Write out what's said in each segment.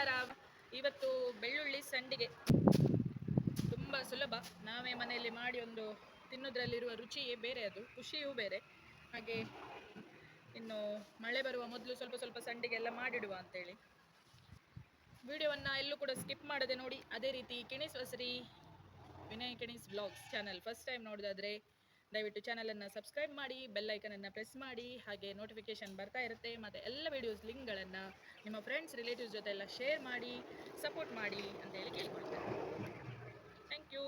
ನಮಸ್ಕಾರ ಇವತ್ತು ಬೆಳ್ಳುಳ್ಳಿ ಸಂಡಿಗೆ. ತುಂಬ ಸುಲಭ. ನಾವೇ ಮನೆಯಲ್ಲಿ ಮಾಡಿ ಒಂದು ತಿನ್ನೋದ್ರಲ್ಲಿರುವ ರುಚಿಯೇ ಬೇರೆ ಅದು, ಖುಷಿಯೂ ಬೇರೆ. ಹಾಗೆ ಇನ್ನು ಮಳೆ ಬರುವ ಮೊದಲು ಸ್ವಲ್ಪ ಸ್ವಲ್ಪ ಸಂಡಿಗೆ ಎಲ್ಲ ಮಾಡಿಡುವ ಅಂತೇಳಿ. ವಿಡಿಯೋವನ್ನು ಎಲ್ಲೂ ಕೂಡ ಸ್ಕಿಪ್ ಮಾಡದೆ ನೋಡಿ. ಅದೇ ರೀತಿ Kini's ವಸರಿ Vinay Kini's blogs channel. First time ನೋಡೋದಾದ್ರೆ ದಯವಿಟ್ಟು ಚಾನಲನ್ನು ಸಬ್ಸ್ಕ್ರೈಬ್ ಮಾಡಿ ಬೆಲ್ ಐಕನನ್ನು ಪ್ರೆಸ್ ಮಾಡಿ, ಹಾಗೆ ನೋಟಿಫಿಕೇಶನ್ ಬರ್ತಾ ಇರುತ್ತೆ. ಮತ್ತು ಎಲ್ಲ ವಿಡಿಯೋಸ್ ಲಿಂಕ್ಗಳನ್ನು ನಿಮ್ಮ ಫ್ರೆಂಡ್ಸ್ ರಿಲೇಟಿವ್ಸ್ ಜೊತೆ ಎಲ್ಲ ಶೇರ್ ಮಾಡಿ ಸಪೋರ್ಟ್ ಮಾಡಿ ಅಂತೇಳಿ ಕೇಳ್ಕೊಳ್ತೇನೆ. ಥ್ಯಾಂಕ್ ಯು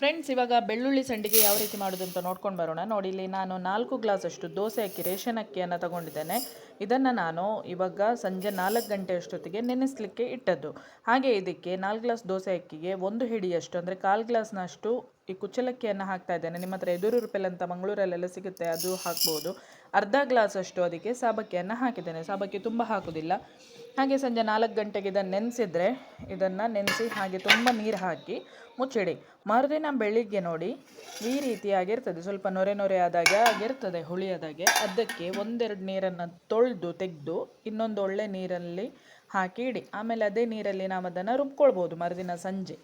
ಫ್ರೆಂಡ್ಸ್ ಇವಾಗ ಬೆಳ್ಳುಳ್ಳಿ ಸಂಡಿಗೆ ಯಾವ ರೀತಿ ಮಾಡೋದು ಅಂತ ನೋಡ್ಕೊಂಡು ಬರೋಣ. ನೋಡಿ, ಇಲ್ಲಿ ನಾನು ನಾಲ್ಕು ಗ್ಲಾಸ್ ಅಷ್ಟು ದೋಸೆ ಅಕ್ಕಿ, ರೇಷನ್ ಅಕ್ಕಿಯನ್ನು ತಗೊಂಡಿದ್ದೇನೆ. ಇದನ್ನು ನಾನು ಇವಾಗ ಸಂಜೆ ನಾಲ್ಕು ಗಂಟೆ ಅಷ್ಟೊತ್ತಿಗೆ ನೆನೆಸಲಿಕ್ಕೆ ಇಟ್ಟದ್ದು. ಹಾಗೆ ಇದಕ್ಕೆ ನಾಲ್ಕು ಗ್ಲಾಸ್ ದೋಸೆ ಅಕ್ಕಿಗೆ ಒಂದು ಹಿಡಿಯಷ್ಟು, ಅಂದರೆ ಕಾಲು ಗ್ಲಾಸ್ನಷ್ಟು ಈ ಕುಚ್ಚಲಕ್ಕಿಯನ್ನು ಹಾಕ್ತಾ ಇದ್ದೇನೆ. ನಿಮ್ಮ ಹತ್ರ ಎದುರು ರೂಪಾಯಿ ಅಂತ ಮಂಗಳೂರಲ್ಲೆಲ್ಲ ಸಿಗುತ್ತೆ, ಅದು ಹಾಕ್ಬೋದು. ಅರ್ಧ ಗ್ಲಾಸ್ ಅಷ್ಟು ಅದಕ್ಕೆ ಸಾಬಕ್ಕಿಯನ್ನು ಹಾಕಿದ್ದೇನೆ. ಸಾಬಕ್ಕಿ ತುಂಬ ಹಾಕೋದಿಲ್ಲ ಹಾಗೆ ಸಂಜೆ ನಾಲ್ಕು ಗಂಟೆಗೆ ಇದನ್ನು ನೆನೆಸಿದ್ರೆ ಇದನ್ನು ನೆನೆಸಿ ಹಾಗೆ ತುಂಬ ನೀರು ಹಾಕಿ ಮುಚ್ಚಿಡಿ. ಮರುದಿನ ಬೆಳಿಗ್ಗೆ ನೋಡಿ ಈ ರೀತಿಯಾಗಿರ್ತದೆ. ಸ್ವಲ್ಪ ನೊರೆ ನೊರೆ ಆದಾಗ ಆಗಿರ್ತದೆ, ಹುಳಿಯಾದಾಗೆ. ಅದಕ್ಕೆ ಒಂದೆರಡು ನೀರನ್ನು ತೊಳೆದು ತೆಗೆದು ಇನ್ನೊಂದು ಒಳ್ಳೆ ನೀರಲ್ಲಿ ಹಾಕಿ ಇಡಿ ಆಮೇಲೆ ಅದೇ ನೀರಲ್ಲಿ ನಾವು ಅದನ್ನು ರುಬ್ಕೊಳ್ಬೋದು ಮರುದಿನ ಸಂಜೆ.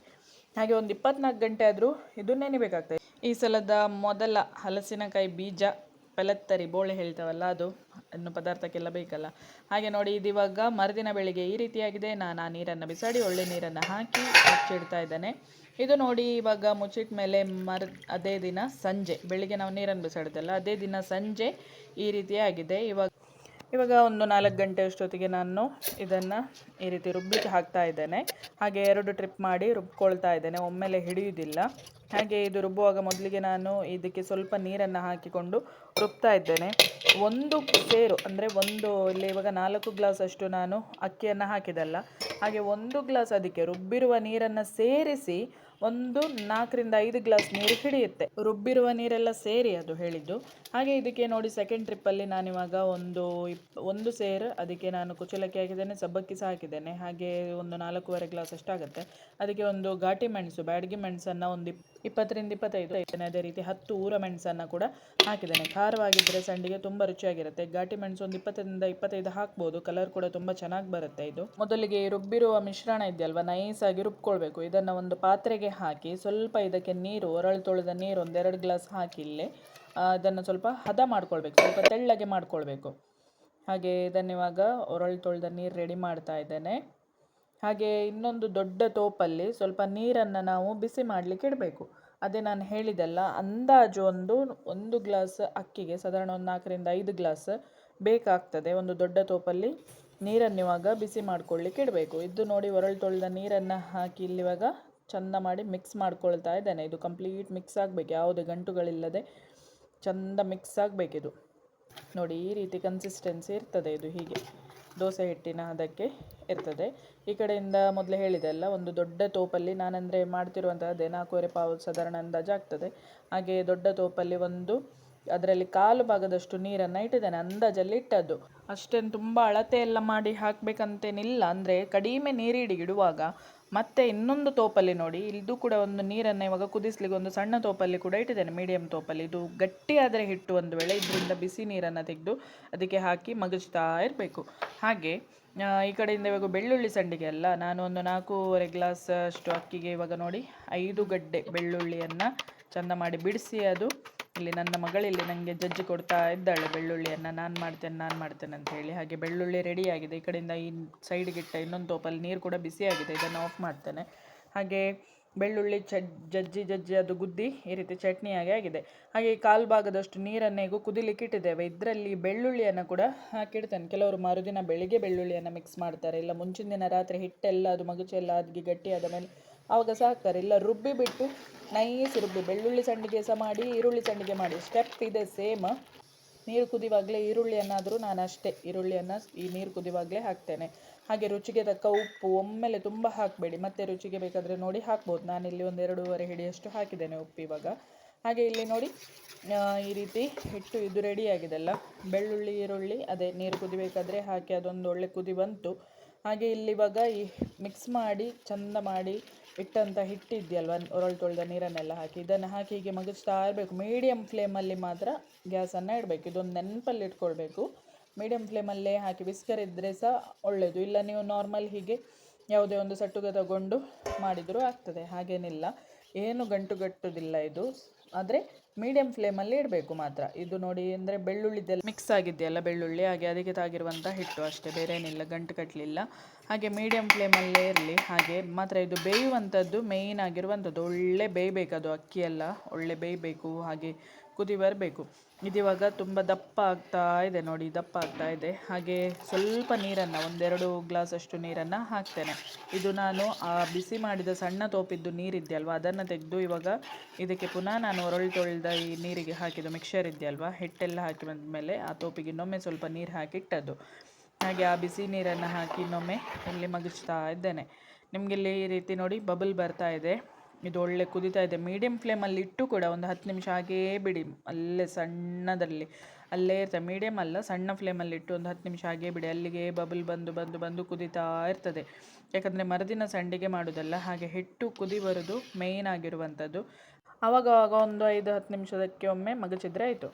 ಹಾಗೆ ಒಂದು ಇಪ್ಪತ್ನಾಲ್ಕು ಗಂಟೆ ಆದರೂ ಇದು ನೆನಿಬೇಕಾಗ್ತದೆ. ಈ ಸಲದ ಮೊದಲ ಹಲಸಿನಕಾಯಿ ಬೀಜ, ಪೆಲತ್ತರಿ, ಬೋಳೆ ಹೇಳ್ತೇವಲ್ಲ ಅದು ಇನ್ನು ಪದಾರ್ಥಕ್ಕೆಲ್ಲ ಬೇಕಲ್ಲ. ಹಾಗೆ ನೋಡಿ, ಇದು ಇವಾಗ ಮರುದಿನ ಬೆಳಿಗ್ಗೆ ಈ ರೀತಿಯಾಗಿದೆ. ನಾನು ಆ ನೀರನ್ನು ಬಿಸಾಡಿ, ಒಳ್ಳೆ ನೀರನ್ನು ಹಾಕಿ ಮುಚ್ಚಿಡ್ತಾ ಇದ್ದೇನೆ. ಇದು ನೋಡಿ, ಇವಾಗ ಮುಚ್ಚಿಟ್ಟ ಮೇಲೆ ಮರ್, ಅದೇ ದಿನ ಸಂಜೆ. ಬೆಳಿಗ್ಗೆ ನಾವು ನೀರನ್ನು ಬಿಸಾಡಿದಲ್ಲ, ಅದೇ ದಿನ ಸಂಜೆ ಈ ರೀತಿಯಾಗಿದೆ. ಇವಾಗ ಇವಾಗ ಒಂದು ನಾಲ್ಕು ಗಂಟೆ ಅಷ್ಟೊತ್ತಿಗೆ ನಾನು ಇದನ್ನು ಈ ರೀತಿ ರುಬ್ಬಿಕ್ಕೆ ಹಾಕ್ತಾ ಇದ್ದೇನೆ. ಹಾಗೆ ಎರಡು ಟ್ರಿಪ್ ಮಾಡಿ ರುಬ್ಕೊಳ್ತಾ ಇದ್ದೇನೆ. ಒಮ್ಮೆಲೆ ಹಿಡಿಯುವುದಿಲ್ಲ. ಹಾಗೆ ಇದು ರುಬ್ಬುವಾಗ ಮೊದಲಿಗೆ ನಾನು ಇದಕ್ಕೆ ಸ್ವಲ್ಪ ನೀರನ್ನು ಹಾಕಿಕೊಂಡು ರುಬ್ತಾ ಇದ್ದೇನೆ. ಒಂದು ಸೇರು, ಅಂದರೆ ಒಂದು ಇಲ್ಲಿ ಇವಾಗ ನಾಲ್ಕು ಗ್ಲಾಸ್ ಅಷ್ಟು ನಾನು ಅಕ್ಕಿಯನ್ನು ಹಾಕಿದಲ್ಲ ಹಾಗೆ ಒಂದು ಗ್ಲಾಸ್ ಅದಕ್ಕೆ ರುಬ್ಬಿರುವ ನೀರನ್ನು ಸೇರಿಸಿ ಒಂದು, ನಾಲ್ಕರಿಂದ ಐದು ಗ್ಲಾಸ್ ನೀರು ಹಿಡಿಯುತ್ತೆ. ರುಬ್ಬಿರುವ ನೀರೆಲ್ಲ ಸೇರಿ ಅದು ಹೇಳಿದ್ದು. ಹಾಗೆ ಇದಕ್ಕೆ ನೋಡಿ ಸೆಕೆಂಡ್ ಟ್ರಿಪ್ಪಲ್ಲಿ ನಾನಿವಾಗ ಒಂದು ಒಂದು ಸೇರು, ಅದಕ್ಕೆ ನಾನು ಕುಚಲಕ್ಕಿ ಹಾಕಿದ್ದೇನೆ, ಸಬ್ಬಕ್ಕಿ ಸಹ ಹಾಕಿದ್ದೇನೆ. ಹಾಗೆ ಒಂದು ನಾಲ್ಕೂವರೆ ಗ್ಲಾಸ್ ಅಷ್ಟಾಗುತ್ತೆ. ಅದಕ್ಕೆ ಒಂದು ಘಾಟಿ ಮೆಣಸು, ಬ್ಯಾಡಗಿ ಮೆಣಸನ್ನು ಒಂದು ಇಪ್ಪತ್ತರಿಂದ ಇಪ್ಪತ್ತೈದು ಅದೇ ರೀತಿ ಹತ್ತು ಊರ ಮೆಣಸನ್ನು ಕೂಡ ಹಾಕಿದ್ದೇನೆ. ಖಾರವಾಗಿದ್ದರೆ ಸಂಡಿಗೆ ತುಂಬ ರುಚಿಯಾಗಿರುತ್ತೆ. ಘಾಟಿ ಮೆಣಸು ಒಂದು ಇಪ್ಪತ್ತರಿಂದ ಇಪ್ಪತ್ತೈದು ಹಾಕ್ಬೋದು. ಕಲರ್ ಕೂಡ ತುಂಬ ಚೆನ್ನಾಗಿ ಬರುತ್ತೆ ಇದು. ಮೊದಲಿಗೆ ರುಬ್ಬಿರುವ ಮಿಶ್ರಣ ಇದೆಯಲ್ವ? ನೈಸಾಗಿ ರುಬ್ಕೊಳ್ಬೇಕು. ಇದನ್ನು ಒಂದು ಪಾತ್ರೆಗೆ ಹಾಕಿ ಸ್ವಲ್ಪ ಇದಕ್ಕೆ ನೀರು, ಒರಳು ತೊಳೆದ ನೀರು ಒಂದೆರಡು ಗ್ಲಾಸ್ ಹಾಕಿ ಇಲ್ಲಿ ಅದನ್ನು ಸ್ವಲ್ಪ ಹದ ಮಾಡ್ಕೊಳ್ಬೇಕು. ಸ್ವಲ್ಪ ತೆಳ್ಳಗೆ ಮಾಡ್ಕೊಳ್ಬೇಕು. ಹಾಗೆ ಇದನ್ನಿವಾಗ ಒರಳು ತೊಳೆದ ನೀರು ರೆಡಿ ಮಾಡ್ತಾ ಇದ್ದೇನೆ. ಹಾಗೆ ಇನ್ನೊಂದು ದೊಡ್ಡ ತೋಪಲ್ಲಿ ಸ್ವಲ್ಪ ನೀರನ್ನು ನಾವು ಬಿಸಿ ಮಾಡಲಿಕ್ಕೆ ಇಡಬೇಕು. ಅದೇ ನಾನು ಹೇಳಿದೆಲ್ಲ, ಅಂದಾಜು ಒಂದು ಒಂದು ಗ್ಲಾಸ್ ಅಕ್ಕಿಗೆ ಸಾಧಾರಣ ಒಂದು ನಾಲ್ಕರಿಂದ ಐದು ಗ್ಲಾಸ್ ಬೇಕಾಗ್ತದೆ ಒಂದು ದೊಡ್ಡ ತೋಪಲ್ಲಿ ನೀರನ್ನು ಇವಾಗ ಬಿಸಿ ಮಾಡ್ಕೊಳ್ಳಿಕ್ಕೆ ಇಡಬೇಕು. ಇದು ನೋಡಿ ಒರಳು ತೊಳೆದ ನೀರನ್ನು ಹಾಕಿ ಇಲ್ಲಿವಾಗ ಚಂದ ಮಾಡಿ ಮಿಕ್ಸ್ ಮಾಡ್ಕೊಳ್ತಾ ಇದ್ದೇನೆ. ಇದು ಕಂಪ್ಲೀಟ್ ಮಿಕ್ಸ್ ಆಗಬೇಕು. ಯಾವುದೇ ಗಂಟುಗಳಿಲ್ಲದೆ ಚಂದ ಮಿಕ್ಸ್ ಆಗಬೇಕಿದು. ನೋಡಿ ಈ ರೀತಿ ಕನ್ಸಿಸ್ಟೆನ್ಸಿ ಇರ್ತದೆ ಇದು ಹೀಗೆ. ದೋಸೆ ಹಿಟ್ಟಿನ ಅದಕ್ಕೆ ಇರ್ತದೆ. ಈ ಕಡೆಯಿಂದ ಮೊದಲೇ ಹೇಳಿದೆ ಅಲ್ಲ, ಒಂದು ದೊಡ್ಡ ತೋಪಲ್ಲಿ ನಾನಂದರೆ ಮಾಡ್ತಿರುವಂತಹ ಅದೇ ನಾಲ್ಕೂವರೆ ಪಾವು ಸಾಧಾರಣ ಅಂದಾಜು ಆಗ್ತದೆ. ಹಾಗೆ ದೊಡ್ಡ ತೋಪಲ್ಲಿ ಒಂದು ಅದರಲ್ಲಿ ಕಾಲು ಭಾಗದಷ್ಟು ನೀರನ್ನು ಇಟ್ಟಿದ್ದೇನೆ, ಅಂದಾಜಲ್ಲಿ ಇಟ್ಟದ್ದು. ಅಷ್ಟೇನು ತುಂಬ ಅಳತೆ ಎಲ್ಲ ಮಾಡಿ ಹಾಕಬೇಕಂತೇನಿಲ್ಲ, ಅಂದರೆ ಕಡಿಮೆ ನೀರಿಡಿ ಇಡುವಾಗ ಮತ್ತೆ ಇನ್ನೊಂದು ತೋಪಲ್ಲಿ ನೋಡಿ ಇದು ಕೂಡ ಒಂದು ನೀರನ್ನು ಇವಾಗ ಕುದಿಸ್ಲಿಕ್ಕೆ ಒಂದು ಸಣ್ಣ ತೋಪಲ್ಲಿ ಕೂಡ ಇಟ್ಟಿದ್ದೇನೆ ಮೀಡಿಯಂ ತೋಪಲ್ಲಿ. ಇದು ಗಟ್ಟಿಯಾದರೆ ಹಿಟ್ಟು ಒಂದು ವೇಳೆ, ಇದರಿಂದ ಬಿಸಿ ನೀರನ್ನು ತೆಗೆದು ಅದಕ್ಕೆ ಹಾಕಿ ಮಗಚ್ತಾ ಇರಬೇಕು. ಹಾಗೆ ಈ ಕಡೆಯಿಂದ ಇವಾಗ ಬೆಳ್ಳುಳ್ಳಿ ಸಂಡಿಗೆ ಅಲ್ಲ, ನಾನು ಒಂದು ನಾಲ್ಕೂವರೆ ಗ್ಲಾಸ್ ಅಷ್ಟು ಅಕ್ಕಿಗೆ ಇವಾಗ ನೋಡಿ ಐದು ಗಡ್ಡೆ ಬೆಳ್ಳುಳ್ಳಿಯನ್ನು ಚಂದ ಮಾಡಿ ಬಿಡಿಸಿ ಅದು ಇಲ್ಲಿ ನನ್ನ ಮಗಳಿಲ್ಲಿ ನನಗೆ ಜಜ್ಜಿ ಕೊಡ್ತಾ ಇದ್ದಾಳೆ ಬೆಳ್ಳುಳ್ಳಿಯನ್ನು. ನಾನು ಮಾಡ್ತೇನೆ ನಾನು ಮಾಡ್ತೇನೆ ಅಂತ ಹೇಳಿ. ಹಾಗೆ ಬೆಳ್ಳುಳ್ಳಿ ರೆಡಿ ಆಗಿದೆ. ಈ ಕಡೆಯಿಂದ ಈ ಸೈಡ್ಗಿಟ್ಟ ಇನ್ನೊಂದು ತೋಪಲ್ಲಿ ನೀರು ಕೂಡ ಬಿಸಿ ಆಗಿದೆ. ಇದನ್ನು ಆಫ್ ಮಾಡ್ತೇನೆ. ಹಾಗೆ ಬೆಳ್ಳುಳ್ಳಿ ಜಜ್ಜಿ ಜಜ್ಜಿ ಅದು ಗುದ್ದಿ ಈ ರೀತಿ ಚಟ್ನಿಯಾಗಿ ಆಗಿದೆ. ಹಾಗೆ ಈ ಕಾಲು ಭಾಗದಷ್ಟು ನೀರನ್ನು ಕುದಿಲಿಕ್ಕೆ ಇಟ್ಟಿದ್ದೇವೆ. ಇದರಲ್ಲಿ ಬೆಳ್ಳುಳ್ಳಿಯನ್ನು ಕೂಡ ಹಾಕಿಡ್ತೇನೆ. ಕೆಲವರು ಮರುದಿನ ಬೆಳಿಗ್ಗೆ ಬೆಳ್ಳುಳ್ಳಿಯನ್ನು ಮಿಕ್ಸ್ ಮಾಡ್ತಾರೆ. ಇಲ್ಲ ಮುಂಚಿನ ದಿನ ರಾತ್ರಿ ಹಿಟ್ಟೆಲ್ಲ ಅದು ಮಗುಚೆಲ್ಲ ಅದಕ್ಕೆ ಗಟ್ಟಿಯಾದ ಮೇಲೆ ಆವಾಗ ಸಾಕ್ತಾರೆ ಇಲ್ಲ, ರುಬ್ಬಿ ಬಿಟ್ಟು ನೈಸ್ ರುಬ್ಬಿ, ಬೆಳ್ಳುಳ್ಳಿ ಸಂಡಿಗೆ ಸಹ ಮಾಡಿ, ಈರುಳ್ಳಿ ಸಂಡಿಗೆ ಮಾಡಿ. ಸ್ಟೆಪ್ ಇದೆ ಸೇಮ್ ನೀರು ಕುದಿವಾಗಲೇ ಈರುಳ್ಳಿಯನ್ನಾದರೂ ನಾನು ಅಷ್ಟೇ ಈರುಳ್ಳಿಯನ್ನು ಈ ನೀರು ಕುದಿವಾಗಲೇ ಹಾಕ್ತೇನೆ. ಹಾಗೆ ರುಚಿಗೆ ತಕ್ಕ ಉಪ್ಪು ಒಮ್ಮೆಲೆ ತುಂಬ ಹಾಕಬೇಡಿ. ಮತ್ತೆ ರುಚಿಗೆ ಬೇಕಾದರೆ ನೋಡಿ ಹಾಕ್ಬೋದು. ನಾನಿಲ್ಲಿ ಒಂದು ಎರಡೂವರೆ ಹಿಡಿಯಷ್ಟು ಹಾಕಿದ್ದೇನೆ ಉಪ್ಪು ಇವಾಗ. ಹಾಗೆ ಇಲ್ಲಿ ನೋಡಿ ಈ ರೀತಿ ಹಿಟ್ಟು ಇದು ರೆಡಿಯಾಗಿದೆಲ್ಲ ಬೆಳ್ಳುಳ್ಳಿ, ಈರುಳ್ಳಿ, ಅದೇ ನೀರು ಕುದಿಬೇಕಾದ್ರೆ ಹಾಕಿ ಅದೊಂದು ಒಳ್ಳೆ ಕುದಿ ಬಂತು. ಹಾಗೆ ಇಲ್ಲಿ ಇವಾಗ ಈ ಮಿಕ್ಸ್ ಮಾಡಿ, ಚಂದ ಮಾಡಿ ಇಟ್ಟಂಥ ಹಿಟ್ಟಿದೆಯಲ್ವ? ಒರಳು ತೊಳೆದ ನೀರನ್ನೆಲ್ಲ ಹಾಕಿ. ಇದನ್ನು ಹಾಕಿ ಹೀಗೆ ಮಗಚ್ತಾ ಇರಬೇಕು. ಮೀಡಿಯಮ್ ಫ್ಲೇಮಲ್ಲಿ ಮಾತ್ರ ಗ್ಯಾಸನ್ನು ಇಡಬೇಕು. ಇದೊಂದು ನೆನಪಲ್ಲಿ ಇಟ್ಕೊಳ್ಬೇಕು. ಮೀಡಿಯಮ್ ಫ್ಲೇಮಲ್ಲೇ ಹಾಕಿ ವಿಸ್ಕರ್ ಇದ್ದರೆ ಸಹ ಒಳ್ಳೆಯದು ಇಲ್ಲ ನೀವು ನಾರ್ಮಲ್ ಹೀಗೆ ಯಾವುದೇ ಒಂದು ಸಟ್ಟುಗೆ ತಗೊಂಡು ಮಾಡಿದರೂ ಆಗ್ತದೆ. ಹಾಗೇನಿಲ್ಲ. ಏನು ಗಂಟು ಗಟ್ಟುದಿಲ್ಲ ಇದು. ಆದರೆ ಮೀಡಿಯಂ ಫ್ಲೇಮಲ್ಲಿ ಇಡಬೇಕು ಮಾತ್ರ. ಇದು ನೋಡಿ ಅಂದರೆ ಬೆಳ್ಳುಳ್ಳಿದೆಲ್ಲ ಮಿಕ್ಸ್ ಆಗಿದೆಯಲ್ಲ ಬೆಳ್ಳುಳ್ಳಿ, ಹಾಗೆ ಅದಕ್ಕೆ ತಾಗಿರುವಂಥ ಹಿಟ್ಟು ಅಷ್ಟೇ, ಬೇರೆ ಏನಿಲ್ಲ, ಗಂಟು ಕಟ್ಟಲಿಲ್ಲ ಹಾಗೆ ಮೀಡಿಯಂ ಫ್ಲೇಮಲ್ಲೇ ಇರಲಿ. ಹಾಗೆ ಮಾತ್ರ ಇದು ಬೇಯುವಂಥದ್ದು ಮೇಯ್ನ್ ಆಗಿರುವಂಥದ್ದು ಒಳ್ಳೆ ಬೇಯಬೇಕದು ಅದು ಅಕ್ಕಿ ಎಲ್ಲ ಒಳ್ಳೆ ಬೇಯಬೇಕು, ಹಾಗೆ ಕುದಿ ಬರಬೇಕು. ಇದಿವಾಗ ತುಂಬ ದಪ್ಪ ಆಗ್ತಾ ಇದೆ ನೋಡಿ, ದಪ್ಪ ಆಗ್ತಾ ಇದೆ. ಹಾಗೆ ಸ್ವಲ್ಪ ನೀರನ್ನು, ಒಂದೆರಡು ಗ್ಲಾಸ್ ಅಷ್ಟು ನೀರನ್ನು ಹಾಕ್ತೇನೆ. ಇದು ನಾನು ಆ ಬಿಸಿ ಮಾಡಿದ ಸಣ್ಣ ತೋಪಿದ್ದು ನೀರಿದೆಯಲ್ವ, ಅದನ್ನು ತೆಗೆದು ಇವಾಗ ಇದಕ್ಕೆ ಪುನಃ ನಾನು ಒರಳು ತೊಳೆದ ಈ ನೀರಿಗೆ ಹಾಕಿದ್ದು ಮಿಕ್ಸರ್ ಇದೆಯಲ್ವ, ಹಿಟ್ಟೆಲ್ಲ ಹಾಕಿ ಬಂದಮೇಲೆ ಆ ತೋಪಿಗೆ ಇನ್ನೊಮ್ಮೆ ಸ್ವಲ್ಪ ನೀರು ಹಾಕಿಟ್ಟದ್ದು ಹಾಗೆ ಆ ಬಿಸಿ ನೀರನ್ನು ಹಾಕಿ ಇನ್ನೊಮ್ಮೆ ಇಲ್ಲಿ ಮಗಿಸ್ತಾ ಇದ್ದೇನೆ. ನಿಮಗೆ ಇಲ್ಲಿ ಈ ರೀತಿ ನೋಡಿ ಬಬಲ್ ಬರ್ತಾ ಇದೆ. ಇದು ಒಳ್ಳೆ ಕುದಿತಾ ಇದೆ. ಮೀಡಿಯಮ್ ಫ್ಲೇಮಲ್ಲಿ ಇಟ್ಟು ಕೂಡ ಒಂದು ಹತ್ತು ನಿಮಿಷ ಹಾಗೇ ಬಿಡಿ. ಅಲ್ಲೇ ಸಣ್ಣದರಲ್ಲಿ ಅಲ್ಲೇ ಇರ್ತದೆ. ಮೀಡಿಯಮ್ ಅಲ್ಲ, ಸಣ್ಣ ಫ್ಲೇಮಲ್ಲಿ ಇಟ್ಟು ಒಂದು ಹತ್ತು ನಿಮಿಷ ಹಾಗೇ ಬಿಡಿ. ಅಲ್ಲಿಗೆ ಬಬಲ್ ಬಂದು ಬಂದು ಬಂದು ಕುದಿತಾ ಇರ್ತದೆ. ಯಾಕಂದರೆ ಮರುದಿನ ಸಂಡಿಗೆ ಮಾಡೋದಲ್ಲ, ಹಾಗೆ ಹಿಟ್ಟು ಕುದಿ ಬರೋದು ಮೇಯ್ನ್ ಆಗಿರುವಂಥದ್ದು ಆವಾಗವಾಗ ಒಂದು ಐದು, ಹತ್ತು ನಿಮಿಷದಕ್ಕೆ ಒಮ್ಮೆ ಮಗಚಿದ್ರೆ ಆಯಿತು.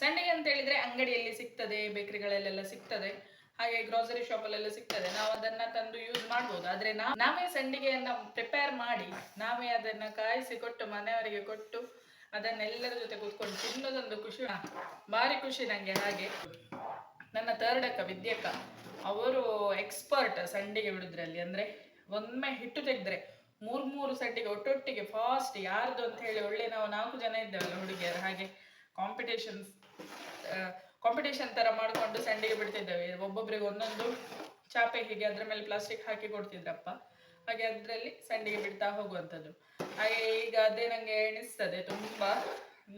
ಸಂಡಿಗೆ ಅಂತ ಹೇಳಿದ್ರೆ ಅಂಗಡಿಯಲ್ಲಿ ಸಿಗ್ತದೆ ಬೇಕರಿಗಳಲ್ಲೆಲ್ಲ ಸಿಗ್ತದೆ. ಹಾಗೆ ಗ್ರೋಸರಿ ಶಾಪಲ್ಲೆಲ್ಲ ಸಿಗ್ತದೆ. ನಾವು ಅದನ್ನ ತಂದು ಯೂಸ್ ಮಾಡ್ಬೋದು. ಆದ್ರೆ ನಾವೇ ಸಂಡಿಗೆಯನ್ನ ಪ್ರಿಪೇರ್ ಮಾಡಿ ನಾವೇ ಅದನ್ನ ಕಾಯಿಸಿ ಕೊಟ್ಟು ಮನೆಯವರಿಗೆ ಕೊಟ್ಟು ಅದನ್ನೆಲ್ಲರ ಜೊತೆ ಕೂತ್ಕೊಂಡು ತಿನ್ನೋದೊಂದು ಖುಷಿ. ಭಾರಿ ಖುಷಿ ನಂಗೆ ಹಾಗೆ. ನನ್ನ ತರ್ಡ್ ಅಕ್ಕ, ವಿದ್ಯಕ್ಕ, ಅವರು ಎಕ್ಸ್ಪರ್ಟ್ ಸಂಡಿಗೆ ಬಿಡುದ್ರಲ್ಲಿ. ಅಂದ್ರೆ ಒಮ್ಮೆ ಹಿಟ್ಟು ತೆಗೆದ್ರೆ ಮೂರ್ ಮೂರು ಸಂಡಿಗೆ ಒಟ್ಟೊಟ್ಟಿಗೆ ಫಾಸ್ಟ್ ಯಾರ್ದು ಅಂತ ಹೇಳಿ ಒಳ್ಳೆ ನಾವು ನಾಲ್ಕು ಜನ ಇದ್ದೇವಲ್ಲ ಹುಡುಗಿಯರು. ಹಾಗೆ ಕಾಂಪಿಟೇಷನ್ಸ್ ಕಾಂಪಿಟೇಷನ್ ತರ ಮಾಡ್ಕೊಂಡು ಸಂಡಿಗೆ ಬಿಡ್ತಿದ್ದೇವೆ. ಒಬ್ಬೊಬ್ಬರಿಗೆ ಒಂದೊಂದು ಚಾಪೆ ಹೀಗೆ ಅದ್ರ ಮೇಲೆ ಪ್ಲಾಸ್ಟಿಕ್ ಹಾಕಿ ಕೊಡ್ತಿದ್ರಪ್ಪ. ಹಾಗೆ ಅದರಲ್ಲಿ ಸಂಡಿಗೆ ಬಿಡ್ತಾ ಹೋಗುವಂಥದ್ದು. ಹಾಗೆ ಈಗ ಅದೇ ನಂಗೆ ಎಣಿಸ್ತದೆ ತುಂಬಾ.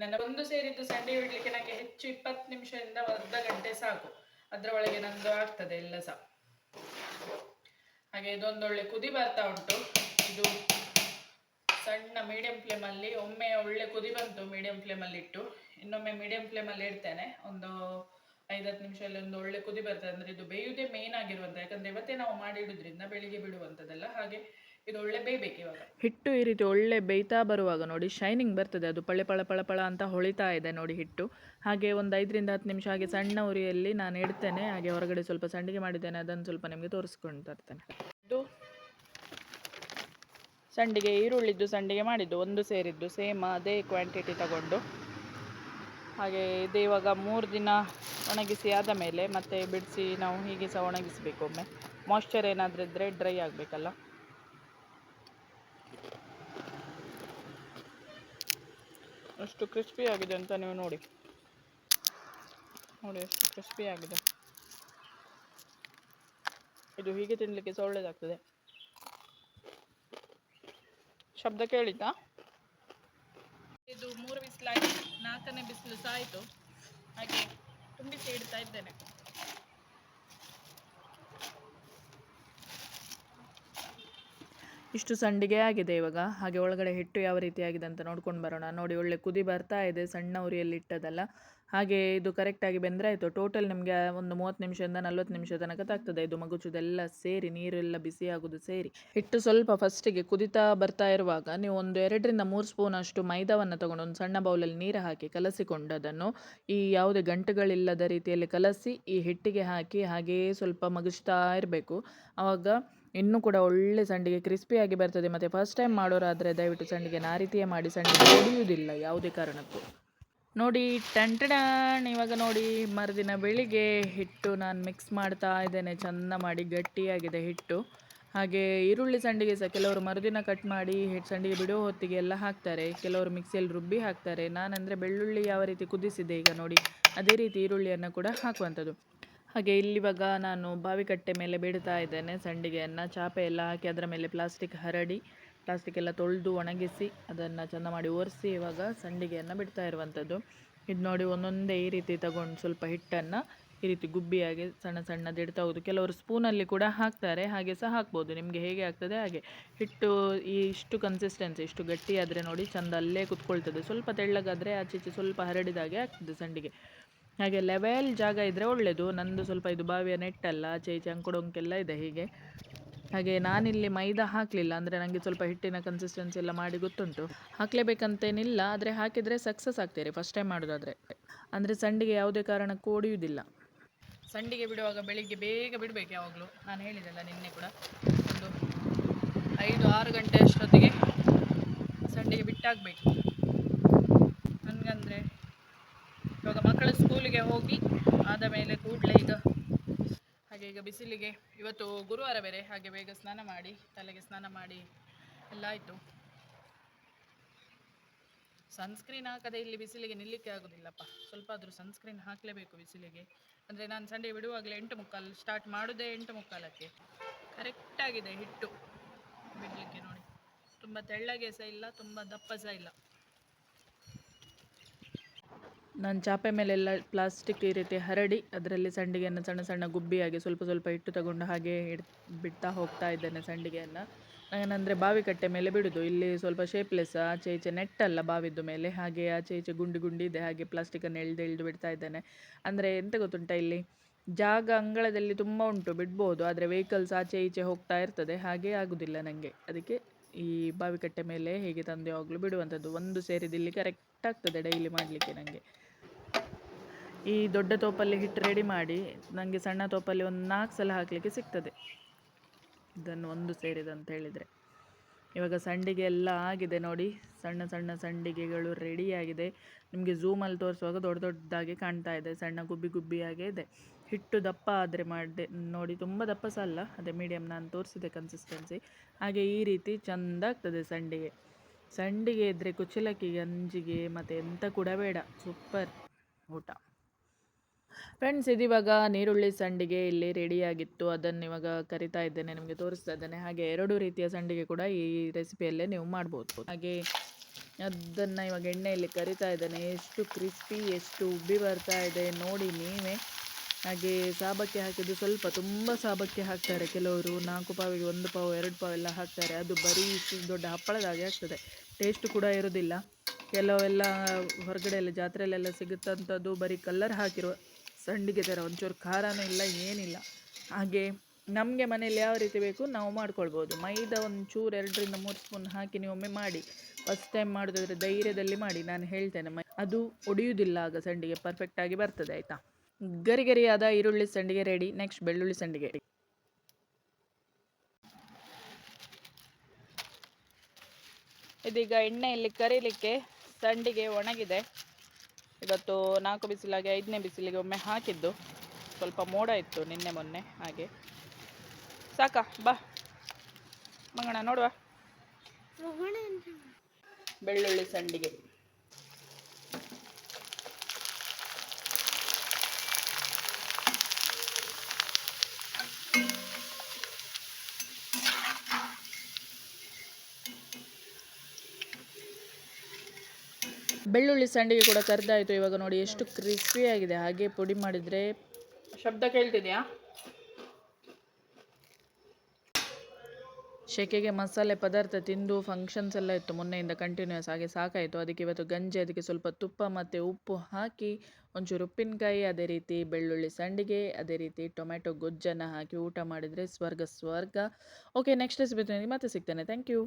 ನನ್ನ ಒಂದು ಸೇರಿದ್ದು ಸಂಡಿಗೆ ಬಿಡ್ಲಿಕ್ಕೆ ನಂಗೆ ಹೆಚ್ಚು ಇಪ್ಪತ್ತು ನಿಮಿಷದಿಂದ ಅರ್ಧ ಗಂಟೆ ಸಾಕು. ಅದ್ರ ಒಳಗೆ ನಂದು ಆಗ್ತದೆ ಎಲ್ಲ ಸಹ ಹಾಗೆ ಇದೊಂದೊಳ್ಳೆ ಕುದಿ ಬರ್ತಾ ಉಂಟು. ಇದು ಸಣ್ಣ ಮೀಡಿಯಂ ಫ್ಲೇಮಲ್ಲಿ ಒಮ್ಮೆ ಒಳ್ಳೆ ಕುದಿ ಬಂತು ಮೀಡಿಯಂ ಫ್ಲೇಮಲ್ಲಿ ಇಟ್ಟು ಇನ್ನೊಮ್ಮೆ ಮೀಡಿಯಂ ಫ್ಲೇಮಲ್ಲಿ ಇಡ್ತೇನೆ. ಒಂದು ಐದತ್ತು ನಿಮಿಷದಲ್ಲಿ ಒಂದು ಒಳ್ಳೆ ಕುದಿ ಬರ್ತದೆ. ಅಂದ್ರೆ ಇದು ಬೇಯುವುದೇ ಮೇಯ್ನ್ ಆಗಿರುವಂಥ ಯಾಕಂದ್ರೆ ಇವತ್ತೇ ನಾವು ಮಾಡಿ ಇಡುದ್ರಿಂದ ಬೆಳಿಗ್ಗೆ ಬಿಡುವಂಥದ್ದಲ್ಲ ಹಾಗೆ ಇದು ಒಳ್ಳೆ ಬೇಯಬೇಕು ಇವಾಗ. ಹಿಟ್ಟು ಈ ರೀತಿ ಒಳ್ಳೆ ಬೇಯ್ತಾ ಬರುವಾಗ ನೋಡಿ ಶೈನಿಂಗ್ ಬರ್ತದೆ. ಅದು ಪಳೆ ಪಳ ಪಳ ಪಳ ಅಂತ ಹೊಳಿತಾ ಇದೆ ನೋಡಿ ಹಿಟ್ಟು. ಹಾಗೆ ಒಂದು ಐದರಿಂದ ಹತ್ತು ನಿಮಿಷ ಹಾಗೆ ಸಣ್ಣ ಉರಿಯಲ್ಲಿ ನಾನು ಇಡ್ತೇನೆ. ಹಾಗೆ ಹೊರಗಡೆ ಸ್ವಲ್ಪ ಸಂಡಿಗೆ ಮಾಡಿದ್ದೇನೆ. ಅದನ್ನು ಸ್ವಲ್ಪ ನಿಮಗೆ ತೋರಿಸ್ಕೊಂಡು ತರ್ತೇನೆ. ಇದು ಸಂಡಿಗೆ, ಈರುಳ್ಳಿದ್ದು ಸಂಡಿಗೆ ಮಾಡಿದ್ದು. ಒಂದು ಸೇರಿದ್ದು ಸೇಮ್ ಅದೇ ಕ್ವಾಂಟಿಟಿ ತಗೊಂಡು. ಹಾಗೆ ಇದು ಇವಾಗ ಮೂರು ದಿನ ಒಣಗಿಸಿ ಆದ ಮೇಲೆ ಮತ್ತೆ ಬಿಡಿಸಿ ನಾವು ಹೀಗೆ ಸಹ ಒಣಗಿಸಬೇಕು ಒಮ್ಮೆ. ಮಾಯ್ಶ್ಚರ್ ಏನಾದರೂ ಇದ್ದರೆ ಡ್ರೈ ಆಗಬೇಕಲ್ಲ? ಅಷ್ಟು ಕ್ರಿಸ್ಪಿ ಆಗಿದೆ ಅಂತ ನೀವು ನೋಡಿ. ನೋಡಿ, ಅಷ್ಟು ಕ್ರಿಸ್ಪಿ ಆಗಿದೆ. ಇದು ಹೀಗೆ ತಿನ್ನಲಿಕ್ಕೆ ಸಹ ಒಳ್ಳೆಯದಾಗ್ತದೆ ಶಬ್ದ ಮೂರು ಬಿಸಿಲಾಗಿ ನಾಲ್ಕನೇ ಬಿಸಿಲು ಸಹ ಆಯಿತು ಹಾಗೆ ತುಂಬಿಸಿ ಇಡ್ತಾ ಇದ್ದೇನೆ. ಇಷ್ಟು ಸಂಡಿಗೆ ಆಗಿದೆ ಇವಾಗ. ಹಾಗೆ ಒಳಗಡೆ ಹಿಟ್ಟು ಯಾವ ರೀತಿ ಆಗಿದೆ ಅಂತ ನೋಡ್ಕೊಂಡು ಬರೋಣ. ನೋಡಿ, ಒಳ್ಳೆ ಕುದಿ ಬರ್ತಾ ಇದೆ. ಸಣ್ಣ ಉರಿಯಲ್ಲಿ ಇಟ್ಟದಲ್ಲ ಹಾಗೆ ಇದು ಕರೆಕ್ಟಾಗಿ ಬೆಂದರೆ ಆಯಿತು. ಟೋಟಲ್ ನಿಮಗೆ ಒಂದು ಮೂವತ್ತು ನಿಮಿಷದಿಂದ ನಲ್ವತ್ತು ನಿಮಿಷ ತನಕ ತಾಗ್ತದೆ. ಇದು ಮಗುಚುದೆಲ್ಲ ಸೇರಿ, ನೀರೆಲ್ಲ ಬಿಸಿ ಆಗೋದು ಸೇರಿ. ಹಿಟ್ಟು ಸ್ವಲ್ಪ ಫಸ್ಟಿಗೆ ಕುದಿತಾ ಬರ್ತಾ ಇರುವಾಗ ನೀವು ಒಂದು ಎರಡರಿಂದ ಮೂರು ಸ್ಪೂನ್ ಅಷ್ಟು ಮೈದಾವನ್ನು ತಗೊಂಡು ಒಂದು ಸಣ್ಣ ಬೌಲಲ್ಲಿ ನೀರು ಹಾಕಿ ಕಲಸಿಕೊಂಡು ಅದನ್ನು ಈ ಯಾವುದೇ ಗಂಟುಗಳಿಲ್ಲದ ರೀತಿಯಲ್ಲಿ ಕಲಸಿ ಈ ಹಿಟ್ಟಿಗೆ ಹಾಕಿ ಹಾಗೆಯೇ ಸ್ವಲ್ಪ ಮಗುಚ್ತಾ ಇರಬೇಕು. ಆವಾಗ ಇನ್ನೂ ಕೂಡ ಒಳ್ಳೆ ಸಂಡಿಗೆ ಕ್ರಿಸ್ಪಿಯಾಗಿ ಬರ್ತದೆ. ಮತ್ತು ಫಸ್ಟ್ ಟೈಮ್ ಮಾಡೋರಾದರೆ ದಯವಿಟ್ಟು ಸಂಡಿಗೆ ಆ ರೀತಿಯೇ ಮಾಡಿ. ಸಂಡಿಗೆ ಹೊಡೆಯುವುದಿಲ್ಲ ಯಾವುದೇ ಕಾರಣಕ್ಕೂ. ನೋಡಿ ಟಂಟಡಾಣ್ ಇವಾಗ ನೋಡಿ, ಮರುದಿನ ಬೆಳಿಗ್ಗೆ ಹಿಟ್ಟು ನಾನು ಮಿಕ್ಸ್ ಮಾಡ್ತಾ ಇದ್ದೇನೆ. ಚೆಂದ ಮಾಡಿ, ಗಟ್ಟಿಯಾಗಿದೆ ಹಿಟ್ಟು. ಹಾಗೆ ಈರುಳ್ಳಿ ಸಂಡಿಗೆ ಸಹ ಕೆಲವರು ಮರುದಿನ ಕಟ್ ಮಾಡಿ ಹಿಟ್ಟು ಸಂಡಿಗೆ ಬಿಡೋ ಹೊತ್ತಿಗೆ ಎಲ್ಲ ಹಾಕ್ತಾರೆ. ಕೆಲವರು ಮಿಕ್ಸಿಯಲ್ಲಿ ರುಬ್ಬಿ ಹಾಕ್ತಾರೆ. ನಾನಂದರೆ ಬೆಳ್ಳುಳ್ಳಿ ಯಾವ ರೀತಿ ಕುದಿಸಿದೆ ಈಗ ನೋಡಿ, ಅದೇ ರೀತಿ ಈರುಳ್ಳಿಯನ್ನು ಕೂಡ ಹಾಕುವಂಥದ್ದು. ಹಾಗೆ ಇಲ್ಲಿವಾಗ ನಾನು ಬಾವಿಕಟ್ಟೆ ಮೇಲೆ ಬಿಡ್ತಾ ಇದ್ದೇನೆ. ಸಂಡಿಗೆಯನ್ನು, ಚಾಪೆ ಎಲ್ಲ ಹಾಕಿ ಅದರ ಮೇಲೆ ಪ್ಲಾಸ್ಟಿಕ್ ಹರಡಿ ಪ್ಲಾಸ್ಟಿಕ್ ಎಲ್ಲ ತೊಳೆದು ಒಣಗಿಸಿ ಅದನ್ನು ಚೆಂದ ಮಾಡಿ ಒರೆಸಿ ಇವಾಗ ಸಂಡಿಗೆಯನ್ನು ಬಿಡ್ತಾ ಇರುವಂಥದ್ದು. ಇದು ನೋಡಿ ಒಂದೊಂದೇ ಈ ರೀತಿ ತಗೊಂಡು ಸ್ವಲ್ಪ ಹಿಟ್ಟನ್ನು ಈ ರೀತಿ ಗುಬ್ಬಿಯಾಗಿ ಸಣ್ಣ ಸಣ್ಣದು ಇಡ್ತಾ ಹೋಗೋದು. ಕೆಲವರು ಸ್ಪೂನಲ್ಲಿ ಕೂಡ ಹಾಕ್ತಾರೆ, ಹಾಗೆ ಸಹ ಹಾಕ್ಬೋದು. ನಿಮಗೆ ಹೇಗೆ ಆಗ್ತದೆ ಹಾಗೆ. ಹಿಟ್ಟು ಈ ಇಷ್ಟು ಕನ್ಸಿಸ್ಟೆನ್ಸಿ ಇಷ್ಟು ಗಟ್ಟಿ ಆದರೆ ನೋಡಿ ಚೆಂದ ಅಲ್ಲೇ ಕುತ್ಕೊಳ್ತದೆ. ಸ್ವಲ್ಪ ತೆಳ್ಳಗಾದರೆ ಆಚೆ ಈಚೆ ಸ್ವಲ್ಪ ಹರಡಿದಾಗೆ ಆಗ್ತದೆ ಸಂಡಿಗೆ. ಹಾಗೆ ಲೆವೆಲ್ ಜಾಗ ಇದ್ದರೆ ಒಳ್ಳೆಯದು ನಂದು ಸ್ವಲ್ಪ ಇದು ಬಾವಿಯ ನೆಟ್ಟಲ್ಲ, ಆಚೆ ಈಚೆ ಅಂಕುಡೊಂಕೆಲ್ಲ ಇದೆ ಹೀಗೆ. ಹಾಗೆ ನಾನಿಲ್ಲಿ ಮೈದಾ ಹಾಕಲಿಲ್ಲ, ಅಂದರೆ ನನಗೆ ಸ್ವಲ್ಪ ಹಿಟ್ಟಿನ ಕನ್ಸಿಸ್ಟೆನ್ಸಿ ಎಲ್ಲ ಮಾಡಿ ಗೊತ್ತುಂಟು. ಹಾಕಲೇಬೇಕಂತೇನಿಲ್ಲ, ಆದರೆ ಹಾಕಿದರೆ ಸಕ್ಸಸ್ ಆಗ್ತೀರಿ ಫಸ್ಟ್ ಟೈಮ್ ಮಾಡೋದಾದರೆ. ಅಂದರೆ ಸಂಡಿಗೆ ಯಾವುದೇ ಕಾರಣಕ್ಕೂ ಒಡೆಯುವುದಿಲ್ಲ. ಸಂಡಿಗೆ ಬಿಡುವಾಗ ಬೆಳಿಗ್ಗೆ ಬೇಗ ಬಿಡಬೇಕು ಯಾವಾಗಲೂ. ನಾನು ಹೇಳಿದೆಲ್ಲ ನಿನ್ನೆ ಕೂಡ. ಒಂದು ಐದು, ಆರು ಗಂಟೆ ಅಷ್ಟೊತ್ತಿಗೆ ಸಂಡಿಗೆ ಬಿಟ್ಟಾಗಬೇಕು. ನನಗಂದರೆ ಇವಾಗ ಮಕ್ಕಳು ಸ್ಕೂಲಿಗೆ ಹೋಗಿ ಆದ ಮೇಲೆ ಕೂಡಲೇ ಹಾಗೆ ಬಿಸಿಲಿಗೆ ಇವತ್ತು ಗುರುವಾರ ಬೇರೆ, ಹಾಗೆ ಬೇಗ ಸ್ನಾನ ಮಾಡಿ, ತಲೆಗೆ ಸ್ನಾನ ಮಾಡಿ, ಎಲ್ಲ ಆಯಿತು. ಸನ್ಸ್ಕ್ರೀನ್ ಹಾಕದೆ ಇಲ್ಲಿ ಬಿಸಿಲಿಗೆ ನಿಲ್ಲಕ್ಕೆ ಆಗೋದಿಲ್ಲಪ್ಪ. ಸ್ವಲ್ಪ ಆದರೂ ಸನ್ಸ್ಕ್ರೀನ್ ಹಾಕಲೇಬೇಕು ಬಿಸಿಲಿಗೆ. ಅಂದರೆ ನಾನು ಸಂಡೆ ಬಿಡುವಾಗಲೇ ಎಂಟು ಮುಕ್ಕಾಲು ಸ್ಟಾರ್ಟ್ ಮಾಡೋದೇ ಎಂಟು ಮುಕ್ಕಾಲಕ್ಕೆ. ಕರೆಕ್ಟಾಗಿದೆ ಹಿಟ್ಟು. ಬಿಡಲಿಕ್ಕೆ ನೋಡಿ. ತುಂಬ ತೆಳ್ಳಗೆ ಸಹ ಇಲ್ಲ, ತುಂಬ ದಪ್ಪ ಸಹ ಇಲ್ಲ. ನಾನು ಚಾಪೆ ಮೇಲೆಲ್ಲ ಪ್ಲಾಸ್ಟಿಕ್ ಈ ರೀತಿ ಹರಡಿ ಅದರಲ್ಲಿ ಸಂಡಿಗೆಯನ್ನು ಸಣ್ಣ ಸಣ್ಣ ಗುಬ್ಬಿಯಾಗಿ ಸ್ವಲ್ಪ ಸ್ವಲ್ಪ ಇಟ್ಟು ತಗೊಂಡು ಹಾಗೆ ಇಡ್, ಬಿಡ್ತಾ ಹೋಗ್ತಾ ಇದ್ದೇನೆ ಸಂಡಿಗೆಯನ್ನು. ನಾನಂದರೆ ಬಾವಿ ಕಟ್ಟೆ ಮೇಲೆ ಬಿಡೋದು. ಇಲ್ಲಿ ಸ್ವಲ್ಪ ಶೇಪ್ಲೆಸ್ ಆಚೆ ಈಚೆ ನೆಟ್ಟಲ್ಲ ಬಾವಿದ್ದು ಮೇಲೆ. ಹಾಗೆ ಆಚೆ ಈಚೆ ಗುಂಡಿ ಗುಂಡಿ ಇದೆ. ಹಾಗೆ ಪ್ಲಾಸ್ಟಿಕನ್ನು ಎಳ್ದು ಎಳ್ದು ಬಿಡ್ತಾ ಇದ್ದೇನೆ. ಅಂದರೆ ಎಂತ ಗೊತ್ತುಂಟ ಇಲ್ಲಿ? ಜಾಗ ಅಂಗಳದಲ್ಲಿ ತುಂಬ ಉಂಟು, ಬಿಡ್ಬೋದು. ಆದರೆ ವೆಹಿಕಲ್ಸ್ ಆಚೆ ಈಚೆ ಹೋಗ್ತಾ ಇರ್ತದೆ. ಹಾಗೆ ಆಗೋದಿಲ್ಲ ನನಗೆ ಅದಕ್ಕೆ ಈ ಬಾವಿಕಟ್ಟೆ ಮೇಲೆ ಹೇಗೆ ತಂದು ಯಾವಾಗಲೂ ಬಿಡುವಂಥದ್ದು. ಒಂದು ಸೇರಿದಿಲ್ಲಿ ಕರೆಕ್ಟ್ ಆಗ್ತದೆ ಡೈಲಿ ಮಾಡಲಿಕ್ಕೆ ನನಗೆ ಈ ದೊಡ್ಡ ತೋಪಲ್ಲಿ ಹಿಟ್ಟು ರೆಡಿ ಮಾಡಿ ನನಗೆ ಸಣ್ಣ ತೋಪಲ್ಲಿ ಒಂದು ನಾಲ್ಕು ಸಲ ಹಾಕಲಿಕ್ಕೆ ಸಿಗ್ತದೆ. ಇದನ್ನು ಒಂದು ಸೇರಿದಂತ ಹೇಳಿದರೆ. ಇವಾಗ ಸಂಡಿಗೆ ಎಲ್ಲ ಆಗಿದೆ ನೋಡಿ. ಸಣ್ಣ ಸಣ್ಣ ಸಂಡಿಗೆಗಳು ರೆಡಿಯಾಗಿದೆ ನಿಮಗೆ ಝೂಮಲ್ಲಿ ತೋರಿಸುವಾಗ ದೊಡ್ಡ ದೊಡ್ಡದಾಗಿ ಕಾಣ್ತಾ ಇದೆ. ಸಣ್ಣ ಗುಬ್ಬಿ ಗುಬ್ಬಿಯಾಗೇ ಇದೆ. ಹಿಟ್ಟು ದಪ್ಪ ಆದರೆ ಮಾಡಿದೆ ನೋಡಿ ತುಂಬ ದಪ್ಪ ಸಹ ಅಲ್ಲ. ಅದೇ ಮೀಡಿಯಮ್ ನಾನು ತೋರಿಸಿದೆ ಕನ್ಸಿಸ್ಟೆನ್ಸಿ ಹಾಗೆ ಈ ರೀತಿ ಚೆಂದ ಆಗ್ತದೆ ಸಂಡಿಗೆ. ಸಂಡಿಗೆ ಇದ್ದರೆ ಕುಚ್ಚಲಕ್ಕಿ, ಗಂಜಿಗೆ ಮತ್ತು ಎಂಥ ಕೂಡ ಬೇಡ. ಸೂಪರ್ ಊಟ. ಫ್ರೆಂಡ್ಸ್ ಇದಿವಾಗ ನೀರುಳ್ಳಿ ಸಂಡಿಗೆ ಇಲ್ಲಿ ರೆಡಿಯಾಗಿತ್ತು ಅದನ್ನು ಇವಾಗ ಕರಿತಾ ಇದ್ದೇನೆ, ನಿಮಗೆ ತೋರಿಸ್ತಾ ಇದ್ದೇನೆ. ಹಾಗೆ ಎರಡು ರೀತಿಯ ಸಂಡಿಗೆ ಕೂಡ ಈ ರೆಸಿಪಿಯಲ್ಲೇ ನೀವು ಮಾಡ್ಬೋದು. ಹಾಗೆ ಅದನ್ನು ಇವಾಗ ಎಣ್ಣೆಯಲ್ಲಿ ಕರಿತಾ ಇದ್ದೇನೆ. ಎಷ್ಟು ಕ್ರಿಸ್ಪಿ ಎಷ್ಟು ಉಬ್ಬಿ ಬರ್ತಾ ಇದೆ ನೋಡಿ ನೀವೇ. ಹಾಗೆ ಸಾಬಕ್ಕೆ ಹಾಕಿದ್ದು ಸ್ವಲ್ಪ, ತುಂಬ ಸಾಬಕ್ಕೆ ಹಾಕ್ತಾರೆ ಕೆಲವರು. ನಾಲ್ಕು ಪಾವಿಗೆ ಒಂದು ಪಾವು, ಎರಡು ಪಾವು ಎಲ್ಲ ಹಾಕ್ತಾರೆ. ಅದು ಬರೀ ಇಷ್ಟು ದೊಡ್ಡ ಹಪ್ಪಳದ ಹಾಗೆ ಆಗ್ತದೆ. ಟೇಸ್ಟ್ ಕೂಡ ಇರೋದಿಲ್ಲ. ಕೆಲವೆಲ್ಲ ಹೊರಗಡೆ ಎಲ್ಲ ಜಾತ್ರೆಯಲ್ಲೆಲ್ಲ ಸಿಗುತ್ತಂಥದ್ದು ಬರೀ ಕಲ್ಲರ್ ಹಾಕಿರುವ ಸಂಡಿಗೆ ಥರ, ಒಂಚೂರು ಖಾರನೂ ಇಲ್ಲ, ಏನಿಲ್ಲ. ಹಾಗೆ ನಮಗೆ ಮನೇಲಿ ಯಾವ ರೀತಿ ಬೇಕು ನಾವು ಮಾಡ್ಕೊಳ್ಬೋದು. ಮೈದಾ ಒಂಚೂರು ಎರಡರಿಂದ ಮೂರು ಸ್ಪೂನ್ ಹಾಕಿ ನೀವು ಮಾಡಿ. ಫಸ್ಟ್ ಟೈಮ್ ಮಾಡೋದಾದರೆ ಧೈರ್ಯದಲ್ಲಿ ಮಾಡಿ, ನಾನು ಹೇಳ್ತೇನೆ. ಮೈ, ಅದು ಒಡೆಯುವುದಿಲ್ಲ ಆಗ ಸಂಡಿಗೆ ಪರ್ಫೆಕ್ಟಾಗಿ ಬರ್ತದೆ, ಆಯಿತಾ? ಗರಿಗರಿಯಾದ ಈರುಳ್ಳಿ ಸಂಡಿಗೆ ರೆಡಿ ನೆಕ್ಸ್ಟ್ ಬೆಳ್ಳುಳ್ಳಿ ಸಂಡಿಗೆ ಇದೀಗ ಎಣ್ಣೆಯಲ್ಲಿ ಕರೀಲಿಕ್ಕೆ ಸಂಡಿಗೆ ಒಣಗಿದೆ. ಇವತ್ತು ನಾಲ್ಕು ಬಿಸಿಲಾಗೆ ಐದನೇ ಬಿಸಿಲಿಗೆ ಒಮ್ಮೆ ಹಾಕಿದ್ದು. ಸ್ವಲ್ಪ ಮೋಡ ಇತ್ತು ನಿನ್ನೆ ಮೊನ್ನೆ ಹಾಗೆ. ಸಾಕಾ ಬಾ. ಮಂಗಣ ನೋಡುವ? ಬೆಳ್ಳುಳ್ಳಿ ಸಂಡಿಗೆ. ಬೆಳ್ಳುಳ್ಳಿ ಸಂಡಿಗೆ ಕೂಡ ಕರೆದಾಯಿತು ಇವಾಗ ನೋಡಿ ಎಷ್ಟು ಕ್ರಿಸ್ಪಿ ಆಗಿದೆ. ಹಾಗೆ ಪುಡಿ ಮಾಡಿದರೆ ಶಬ್ದ ಕೇಳ್ತಿದೆಯಾ? ಶೆಕೆಗೆ ಮಸಾಲೆ ಪದಾರ್ಥ ತಿಂದು ಫಂಕ್ಷನ್ಸ್ ಎಲ್ಲ ಇತ್ತು. ಮೊನ್ನೆಯಿಂದ ಕಂಟಿನ್ಯೂಸ್ ಆಗಿ ಸಾಕಾಯಿತು. ಅದಕ್ಕೆ ಇವತ್ತು ಗಂಜಿ ಅದಕ್ಕೆ ಸ್ವಲ್ಪ ತುಪ್ಪ ಮತ್ತು ಉಪ್ಪು ಹಾಕಿ ಒಂಚೂರು ಉಪ್ಪಿನಕಾಯಿ ಅದೇ ರೀತಿ ಬೆಳ್ಳುಳ್ಳಿ ಸಂಡಿಗೆ ಅದೇ ರೀತಿ ಟೊಮೆಟೊ ಗೊಜ್ಜನ್ನು ಹಾಕಿ ಊಟ ಮಾಡಿದರೆ ಸ್ವರ್ಗ ಸ್ವರ್ಗ. ಓಕೆ ನೆಕ್ಸ್ಟ್ ರೆಸಿಪಿ ಮತ್ತೆ ಸಿಗ್ತೇನೆ. Thank you